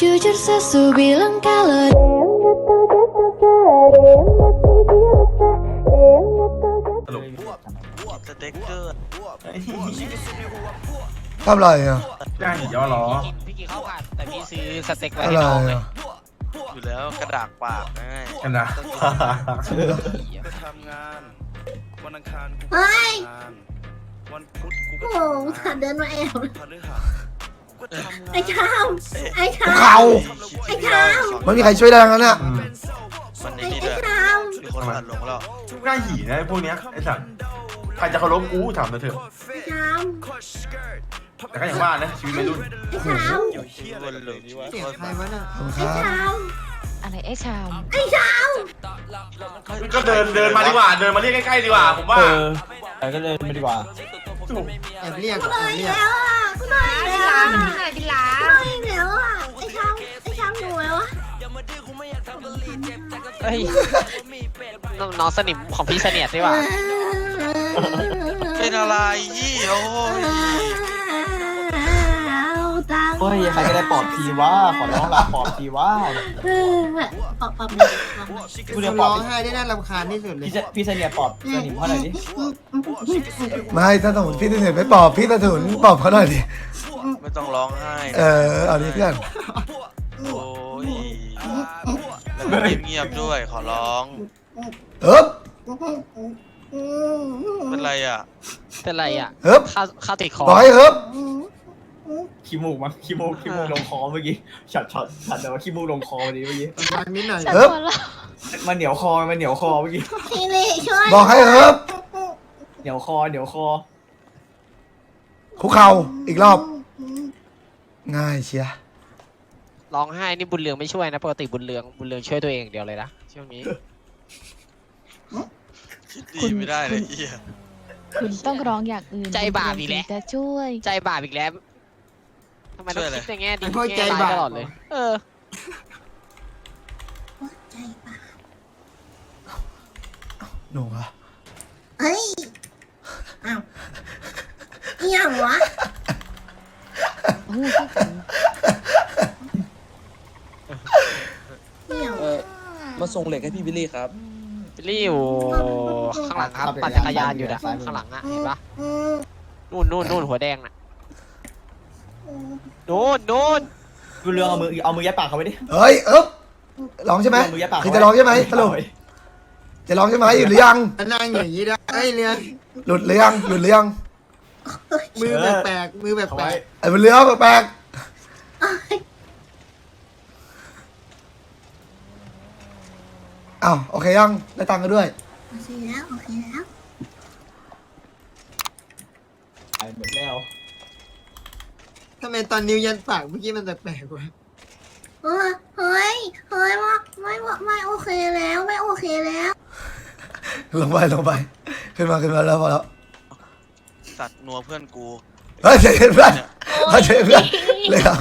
Jujur sesu bilang kalau ada yang gak tau jatuh ada yang mati dirasa ada yang gak tau jatuh สรุปสเต็กเกอร์ทำอะไรอะย่างหยีย่อล้อกินพี่กินข้าวผัดแต่พี่ซื้อสเต็กไว้อะให้ไรน้องเลยอะอยู่แล้วกระดากปากง่ายกันนะก็ทำงานวันอังคารกูเฮ้ยทำงานวันพุธกูก็โอ้โหทำงานเดินมาแอบพฤหัสกูก็ทำงาน ไอ้ชามไอ้ชาม เขาไอ้ชาม ไม่มีใครช่วยได้ทั้งนั้นอะอืมมันไอ้นี่ไอ้ด้วยชาม มีคนตัดลงแล้วย่างหยีนะไอ้พวกเนี้ยไอ้สัตว์ใครจะเคารพกูถามมาเถอะไอ้ชาม แต่ก็อย่างว่านะชีวิตวัยรุ่น ไอ้ชาม อยู่ที่บนหลุมเสียงใครวะน่ะขอบคุณคไอ้รับ ชาม อะไรไอ้ชามไอ้ชาม ก็เดินเดินมาดีกว่า เดินมาเรียกใกล้ๆดีกว่าผมว่า เออไปก็เลยไม่ดีกว่า แอบเรียกกูแอเลบยเรียก แล้วอะ เฮ้ยน้องน้องสนิมของพี่เสนียดดีกว่าเป็นอะไรยี่โอ้ยเอาตังค์เฮ้ยใครก็ได้ปลอบทีว่าขอร้องละปลอบทีว่าเออปอบปอบหน่อยปอบหน่อยกูเขาจะปลร้ออบงไห้ได้น่ารำคาญที่สุดเลยพี่จะพี่เสนียปลอบสนิมเขาหน่อยดิไม่ถ้าสมมติพี่จะเห็นไม่ปอบพี่ตะถุนปอบเขาหน่อยดิไม่ต้องร้องไห้เออเอาดิเพื่อนโอ้ย แล้วก็เงียบๆด้วยขอร้องเอ๊บเป็นไรอะเป็นไรอะเอ๊บข้าวข้าวติดคอบอกให้เอ๊บขี้มูกมั้งขี้มูกขี้มูกลงคอเมื่อกี้ช็อตช็อตช็อตแต่ว่าขี้มูกลงคอพอดีเมื่อกี้ฟังนิดหน่อยเอ๊บมันเหนียวคอมันเหนียวคอเมื่อกี้พี่ลี่ช่วยบอกให้เอ๊บเหนียวคอเหนียวคอคุกเข่าอีกรอบ ง่ายเชีย ร์ร้องไห้นี่บุญเรืองไม่ช่วยนะ ปกติบุญเรืองบุญเรืองช่วยตัวเองอย่างเดียวเลยนะช่วงนี้ คิดดีไม่ได้เลยเหี้ยคุณต้องร้องอย่างอื่นใจบาปอีกแล้ว ถึงจะช่วย ใจบาปอีกแล้วทำไมต้องคิดในแง่ดีไอ้พวกใจแง่ร้ายบาป ตลอดเลย เออใจปะหนูอะเฮ้ย อ้าวอีหยังวะ โอ้ยพี่ฝน อีหยัง เออ มาส่งเหล็กให้พี่บิลลี่ครับ บิลลี่อยู่ข้างหลังครับปั่นจักรยานอยู่นะข้างหลังอะเห็นปะอืมนู่นนู่นนู่นหัวแดงน่ะนู่นนู่นกูเรืองเอามือเอามือยัดปากเขาไว้ดิ เฮ้ยเอ๊บร้องใช่ไหมเอามือยัดปากคือจะร้องใช่ไหมสรุปจะร้องใช่ไหมหยุดหรือยังนั่งอย่างนี้ได้เอ้ยเรือหลุดหรือยังหยุดหรือยังมือแปลกๆมือแปเขาลไว้กไอ้บนเรือแปลกๆ อ้าวโอเคยังได้ตังค์กันด้วย โอเคแล้วโอเคแล้วไปหมดแล้วๆทำไมตอนนิ้วยันปากเมื่อกี้มันแปลกๆวะเฮ้ยเฮ้ยเฮ้ยว่าไม่ว่าไม่โอเคแล้วไม่โอเคแล้ว ลงไปลงไปขึ้นมาขึ้นมาแล้วพอแล้วสัตว์นัวเพื่อนกูเฮ้ยใจเย็นเพื่อนเฮ้ยใจเย็นเพื่อนเลยครับ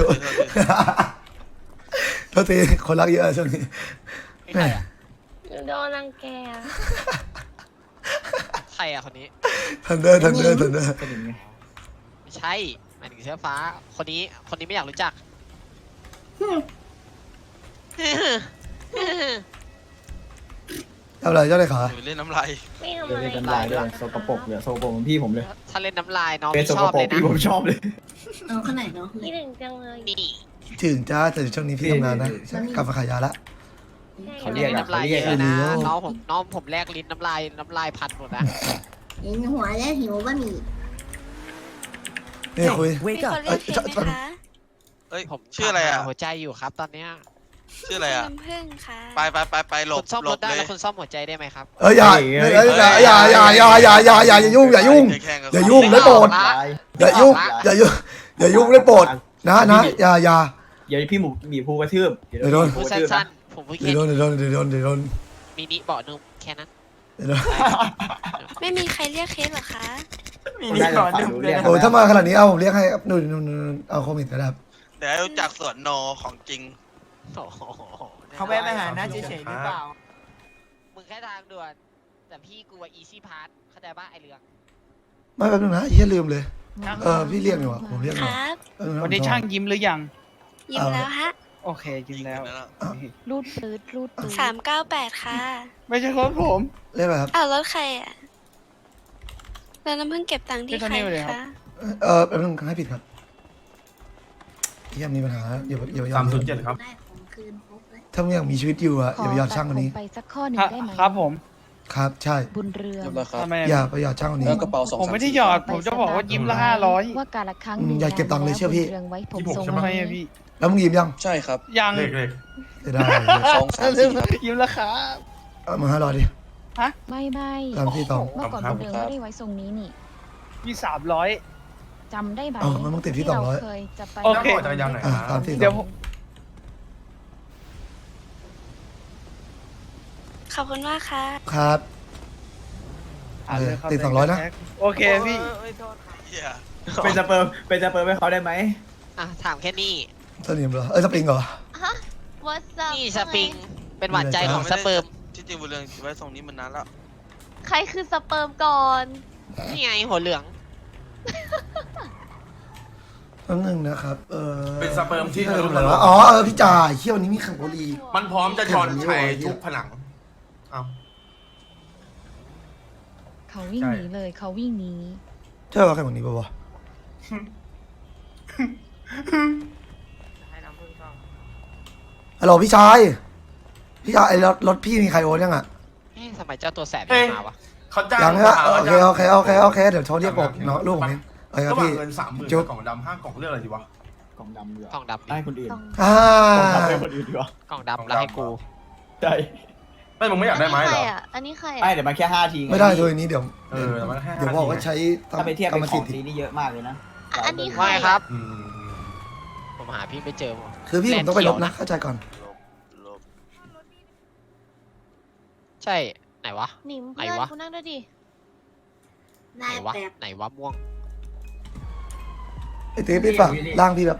โทษทีคนรักเยอะช่วงนี้นี่ใครอะ โดนรังแกใครอะคนนี้ ทันเดอร์ทันเดอร์ทันเดอร์สนิมไงไม่ใช่หมายถึงเสื้อฟ้า คนนี้ คนนี้ไม่อยากรู้จัก ทำอะไรเจ้าเลยขาหรือเล่นน้ำลายไม่ทำเดี๋ยวอะไรเล่นน้ำลายด้วยโซกระปรกเลยโซกระปรกของพี่ผมเลยถ้าเล่นน้ำลายน้องเป็นไม่โซชกอระบปรเลกยนะพี่ผมชอบเลยเอาขนาดเนาะ คิดถึงจังเลย นี่ถึงจ้าแต่ช่วงนี้พี่ทำงานนะกลับมาขายยาละ เขาเรียกอะน้ำลายเขาเยเรียกอะอะนะเออน้องผมน้องผมแลกลิ้นน้ำลายน้ำลายพันหมดนะเห็นหัวแล้วหิวบะหมี่นี่คุย มีคนเรียกเพลงไหมคะเอ้ยผมชื่ออะไรอะถามหาหัวใจอยู่ครับ ตอนเนี้ยชื่ออะไรอะ น้ำผึ้งค่ะไปไปไปไปหลคุบณซ่อมหลรบถได้เลยแล้วคุณซ่อมหัวใจได้ไหมครับเอออย่าอย่าอย่าอย่าอย่าอย่าอย่าอย่าอย่ายุ่งอย่ายุ่งแข่งกับอย่ายุ่งได้โปรดละลายอย่ายุ่งอย่ายุ่งอย่ายุ่งได้โปรดนะนะอย่าอย่า เดี๋ยวพี่หมูหมีภูกระทืบเดี๋ยวโดนหมีภูพูดกระทืบสั้นะนๆ ผมพูดเดี๋แค่ยวโดนเดี๋ยวโดนเดี๋ยวโดนเดี๋ยวโดนมินิเบาะนึงแค่นั้น เดี๋ยวโดนไม่มีใครเรียกเค้กเหรอคะได้แต่ฝั่งรู้เรื่องโอ้ยถ้ามาขนาดนี้เอาผมเรียกให้ครับนู่นนู่นนู่นเอาโคมิดก็ได้ครับเดี๋ยวให้รู้จักสวนโนของจริง โอ้โหเขาแวะมาหาหน้าเฉยๆหรือเปล่า มึงแค่ทางด่วน แต่พี่กลัวอีซี่พาร์ทเข้าใจป่ะไอเรืองไม่แป๊บนึงนะเฮียลืมเลย เออพี่เรียกหน่อยวะผมเรียกหคน่อยรับเออวันนี้ช่างยิ้มหรือยัง ยิ้มแล้วฮะเโอเคกินแล้วนั่นน่ะรูดปืดรูดปืดสามเก้าแปดค่ะ ไม่ใช่รถผมเรียกอะไรครับ อ้าวรถใครอะแล้วน้ำเพิ่งเก็บตังค์ที่พี่โทใครนี่ไปเลยครับคะเออแป๊บนึงให้ผิดครับเฮียมีปัญหาอย่าไปอย่าไปยอสามมศูนย์เจ็ดครับ ได้ของคืนครบเลยถ้ามึงอยากมีชีวิตอยู่อะขอย่าไปหยอดช่างคนนี้ตัดผมไปสักข้อหนึ่งได้ไหมครับผม ครับใช่ บุญเรืองเรียบร้อยครับ ทำไมอย่าไปหยอดช่างคนนี้ แล้วกระเป๋าสองผมสามไม่ได้สี่หยอด ผมจะบอกว่ายิ้มละห้าร้อยว่าการละครั้งอืมหนึ่งอย่าเก็บตังค์เลยเชื่อพี่ บุญเรืองไว้ผมที่ผมทรงใช่ไหมทำไมนี้อะพี่ แล้วมึงยิ้มยังใช่ครับยังเลขเลขจะได้สองสามสี่ครับ ยิ้มละครับ เอามาห้าร้อยดิไม่ไม่สามสี่สอง เมื่อก่อนครับบุญเรืองไม่ได้ไว้ทรงนี้นี่มีสามร้อย จำได้ไหมเออมันต้องติดที่เรา200เคยจะไปโอเค จักรยานไหนอยอะคสารัมบสี่สเดี๋ยอวงผม อบคุณมากค่ะ ครับ อ่านเลยครับติด200นะ โอเคพี่เหี้ยเป็นสเปิร์มเป็นสเปิร์มให้เขาได้ไหมอะถามแค่นี้ สนิมเหรอ เอ้ยสปริงเหรอ What's up นี่สปริง เป็นหวานใจของสเปิร์ม ที่จริงบุญเรืองไว้ตรงนี้มันนานแล้ว ใครคือสเปิร์มก่อน นี่ไงหัวเหลือง แป๊บนึงนะครับ เออเป็นสเปิร์มที่ที่ทะลุทำอะไรทะลววะอ๋อ เออพี่จ่ายเที่ยวนี้มีขังโบลีมันพร้อมจะชอนชัยทุกผนัง เอ้าเขาวิ่งใช่ หนีเลยเขาวิ่งหนีใช่ว่าแข่งวันนี้ปะวะฮัลโหลพี่ชายพี่ชายไอ้รถรถพี่มีใครโอนยังอะเอ๊ะทำไมเจ้าตัวแสบเอ๊ะไม่มาวะ เขาจ้างยังนะหาโอเคจ้างโอเคโอเคโอเคเดี๋ยวโทรเรียกบอกเนาะลูกผมเองโอเคคระรับหว่างพี่ เงินสามหมื่นจุ๊บ กล่องดำห้ากล่องเลือกอะไรดีวะ กล่องดำเดือกล่องดำดิให้คนอื่นอ่ากล่องดำให้คนอื่นดีกว่า กล่องดำแล้วให้กู ใช่ ไม่มึงไม่อยากได้ไม้เหรอ อันนี้ใครไอ้เดี๋ยวมันแค่ห้าทีงไม่ได้โดยนี้เดี๋ยวเออแต่มันแค่เดี๋ยวบอกว่าใช้ถ้าไปเทียบกรเป็รมนขสิอทงธิ์ดีนี่เยอะมากเลยนะอันนี้ ไม่ครับ อืมผมหาพี่ไม่เจอหมดคือพี่ผมต้องไปลบนะเข้าใจก่อนลบลบใช่ไหนวะ หนิมไหนเพื่อนวะคุณนั่งด้วยดิ ไหนได้วะแบบไหนวะม่วงไอ้ตีพี่ฝากร่างพี่แบบ